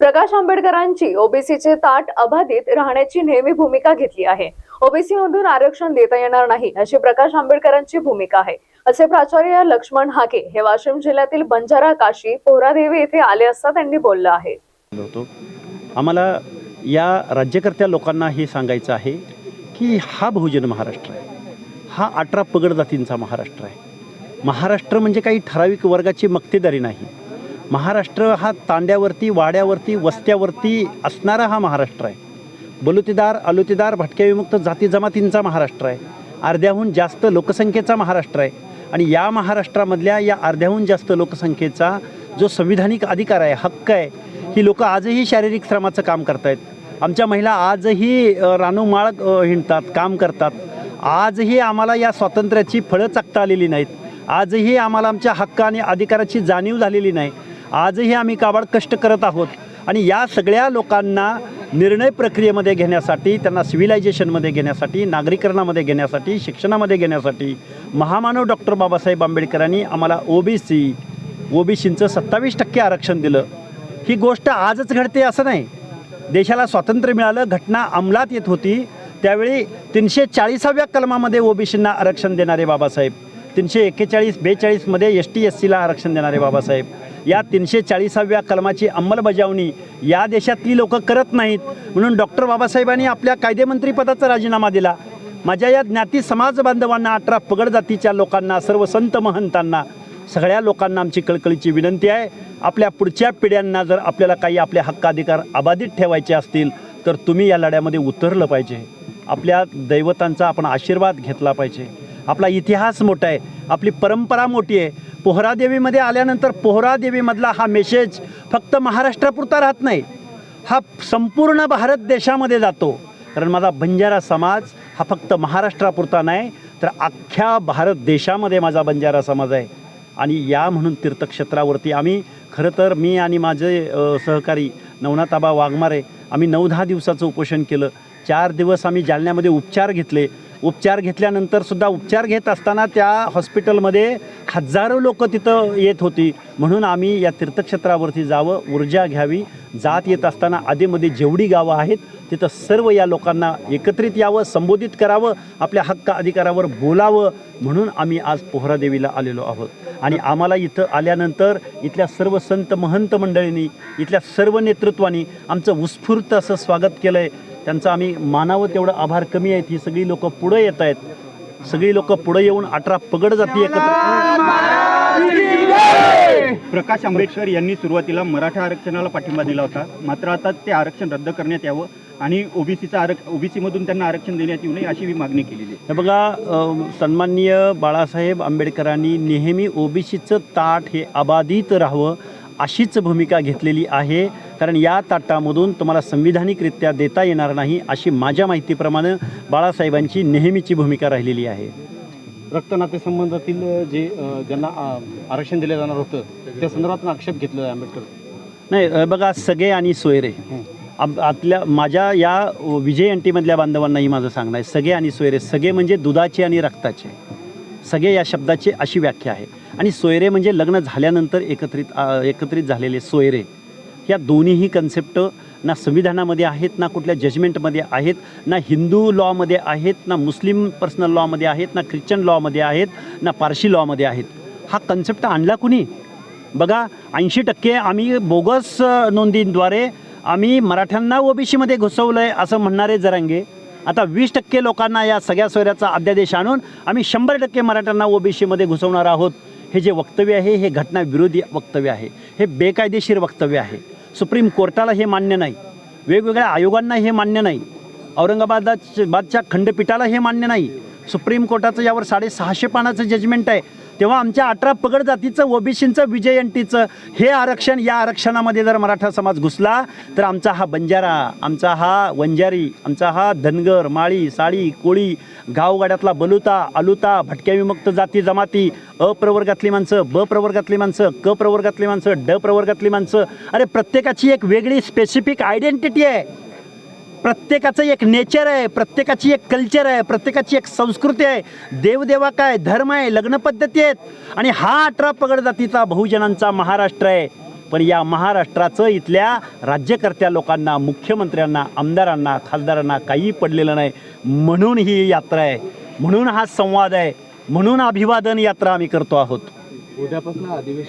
प्रकाश आंबेडकरांची ओबीसीचे ताट अबाधित राहण्याची नेहमी भूमिका घेतली आहे. ओबीसी मधून आरक्षण देता येणार नाही अशी प्रकाश आंबेडकरांची भूमिका आहे. असे प्राचार्य लक्ष्मण हाके हे वाशिम जिल्ह्यातील बंजारा काशी पोहरादेवी येथे आले असता त्यांनी बोललं आहे. आम्हाला या राज्यकर्त्या लोकांना हे सांगायचं आहे की हा बहुजन महाराष्ट्र आहे. हा अठरा पगड जातींचा महाराष्ट्र आहे. महाराष्ट्र म्हणजे काही ठराविक वर्गाची मक्तेदारी नाही. महाराष्ट्र हा तांड्यावरती वाड्यावरती वस्त्यावरती असणारा हा महाराष्ट्र आहे. बलुतेदार अलुतेदार भटक्याविमुक्त जाती जमातींचा महाराष्ट्र आहे. अर्ध्याहून जास्त लोकसंख्येचा महाराष्ट्र आहे. आणि या महाराष्ट्रामधल्या या अर्ध्याहून जास्त लोकसंख्येचा जो संविधानिक अधिकार आहे हक्क आहे ही लोकं आजही शारीरिक श्रमाचं काम करतायत. आमच्या महिला आजही रानूमाळ हिंडतात काम करतात. आजही आम्हाला या स्वातंत्र्याची फळं चाकता आलेली नाहीत. आजही आम्हाला आमच्या हक्क आणि अधिकाराची जाणीव झालेली नाही. आजही आम्ही काबाड कष्ट करत आहोत. आणि या सगळ्या लोकांना निर्णय प्रक्रियेमध्ये घेण्यासाठी त्यांना सिव्हिलायझेशनमध्ये घेण्यासाठी नागरीकरणामध्ये घेण्यासाठी शिक्षणामध्ये घेण्यासाठी महामानव डॉक्टर बाबासाहेब आंबेडकरांनी आम्हाला ओबीसी ओबीसींचं सत्तावीस टक्के आरक्षण दिलं. ही गोष्ट आजच घडते असं नाही. देशाला स्वातंत्र्य मिळालं घटना अंमलात येत होती. त्यावेळी तीनशे चाळीसाव्या कलमामध्ये ओबीसींना आरक्षण देणारे बाबासाहेब तीनशे एक्केचाळीस बेचाळीसमध्ये एस टी एस सीला आरक्षण देणारे बाबासाहेब. या तीनशे चाळीसाव्या कलमाची अंमलबजावणी या देशातली लोक करत नाहीत म्हणून डॉक्टर बाबासाहेबांनी आपल्या कायदेमंत्रीपदाचा राजीनामा दिला. माझ्या या ज्ञाती समाज बांधवांना अठरा पगड जातीच्या लोकांना सर्व संत महंतांना सगळ्या लोकांना आमची कळकळीची विनंती आहे. आपल्या पुढच्या पिढ्यांना जर आपल्याला काही आपले हक्काधिकार अबाधित ठेवायचे असतील तर तुम्ही या लढ्यामध्ये उतरलं पाहिजे. आपल्या दैवतांचा आपण आशीर्वाद घेतला पाहिजे. आपला इतिहास मोठा आहे आपली परंपरा मोठी आहे. पोहरादेवीमध्ये आल्यानंतर पोहरादेवीमधला हा मेसेज फक्त महाराष्ट्रापुरता राहत नाही हा संपूर्ण भारत देशामध्ये जातो. कारण माझा बंजारा समाज हा फक्त महाराष्ट्रापुरता नाही तर अख्ख्या भारत देशामध्ये माझा बंजारा समाज आहे. आणि या म्हणून तीर्थक्षेत्रावरती आम्ही खरं तर मी आणि माझे सहकारी नवनाथाबा वाघमारे आम्ही नऊ दहा दिवसाचं उपोषण केलं. चार दिवस आम्ही जालन्यामध्ये उपचार घेतले. उपचार घेतल्यानंतर सुद्धा उपचार घेत असताना त्या हॉस्पिटलमध्ये हजारो लोक तिथं येत होती. म्हणून आम्ही या तीर्थक्षेत्रावरती जावं ऊर्जा घ्यावी. जात येत असताना आधीमध्ये जेवढी गावं आहेत तिथं सर्व या लोकांना एकत्रित यावं संबोधित करावं आपल्या हक्क अधिकारावर बोलावं. म्हणून आम्ही आज पोहरादेवीला आलेलो आहोत. आणि आम्हाला इथं आल्यानंतर इथल्या सर्व संत महंत मंडळींनी इथल्या सर्व नेतृत्वानी आमचं उत्स्फूर्त असं स्वागत केलं आहे त्यांचं आम्ही मानावं तेवढं आभार कमी आहेत. ही सगळी लोकं पुढं येत आहेत. सगळी लोकं पुढे येऊन अठरा पगड जाती एकत्र. प्रकाश आंबेडकर यांनी सुरुवातीला मराठा आरक्षणाला पाठिंबा दिला होता. मात्र आता ते आरक्षण रद्द करण्यात यावं आणि ओबीसीचं आरक्ष ओबीसीमधून त्यांना आरक्षण देण्यात येऊ नये अशी मी मागणी केलेली आहे. हे बघा सन्माननीय बाळासाहेब आंबेडकरांनी नेहमी ओबीसीचं ताट हे अबाधित राहावं अशीच भूमिका घेतलेली आहे. कारण या ताटामधून तुम्हाला संविधानिकरित्या देता येणार नाही अशी माझ्या माहितीप्रमाणे बाळासाहेबांची नेहमीची भूमिका राहिलेली आहे. रक्त नातेसंबंधातील जे ज्यांना आरक्षण दिलं जाणार होतं त्या संदर्भात आक्षेप घेतला आहे आंबेडकर. नाही बघा सगळे आणि सोयरे. आतल्या माझ्या या विजय एनटीमधल्या बांधवांनाही माझं सांगणं आहे. सगळे आणि सोयरे सगळे म्हणजे दुधाचे आणि रक्ताचे. सगळे या शब्दाची अशी व्याख्या आहे. आणि सोयरे म्हणजे लग्न झाल्यानंतर एकत्रित एकत्रित झालेले सोयरे. या दोन्हीही कन्सेप्ट ना संविधानामध्ये आहेत ना कुठल्या जजमेंटमध्ये आहेत ना हिंदू लॉमध्ये आहेत ना मुस्लिम पर्सनल लॉमध्ये आहेत ना ख्रिश्चन लॉमध्ये आहेत ना पारशी लॉमध्ये आहेत. हा कन्सेप्ट आणला कुणी? बघा ऐंशी टक्के आम्ही बोगस नोंदींद्वारे आम्ही मराठ्यांना ओबीसीमध्ये घुसवलं आहे असं म्हणणारे जरांगे. आता वीस टक्के लोकांना या सगळ्या सोयऱ्याचा अध्यादेश आणून आम्ही शंभर टक्के मराठ्यांना ओबीसीमध्ये घुसवणार आहोत. हे जे वक्तव्य आहे हे घटनाविरोधी वक्तव्य आहे. हे बेकायदेशीर वक्तव्य आहे. सुप्रीम कोर्टाला हे मान्य नाही. वेगवेगळ्या आयोगांना हे मान्य नाही. औरंगाबादाच्या बादच्या खंडपीठाला हे मान्य नाही. सुप्रीम कोर्टाचं यावर साडेसहाशे पानाचं जजमेंट आहे. तेव्हा आमच्या अठरा पगड जातीचं ओबीसीचं विजयंतीचं हे आरक्षण या आरक्षणामध्ये जर मराठा समाज घुसला तर आमचा हा बंजारा आमचा हा वंजारी आमचा हा धनगर माळी साळी कोळी गावगाड्यातला बलुता अलुता भटक्या विमुक्त जाती जमाती अ प्रवर्गातली माणसं ब प्रवर्गातली माणसं क प्रवर्गातली माणसं ड प्रवर्गातली माणसं अरे प्रत्येकाची एक वेगळी स्पेसिफिक आयडेंटिटी आहे. प्रत्येकाचं एक नेचर आहे प्रत्येकाची एक कल्चर आहे प्रत्येकाची एक संस्कृती आहे. देवदेवा काय धर्म आहे लग्न पद्धती आहेत. आणि हा अठरा पगड जातीचा बहुजनांचा महाराष्ट्र आहे. पण या महाराष्ट्राचं इथल्या राज्यकर्त्या लोकांना मुख्यमंत्र्यांना आमदारांना खासदारांना काही पडलेलं नाही. म्हणून ही यात्रा आहे. म्हणून हा संवाद आहे. म्हणून अभिवादन यात्रा आम्ही करतो आहोत. उद्यापासून अधिवेशन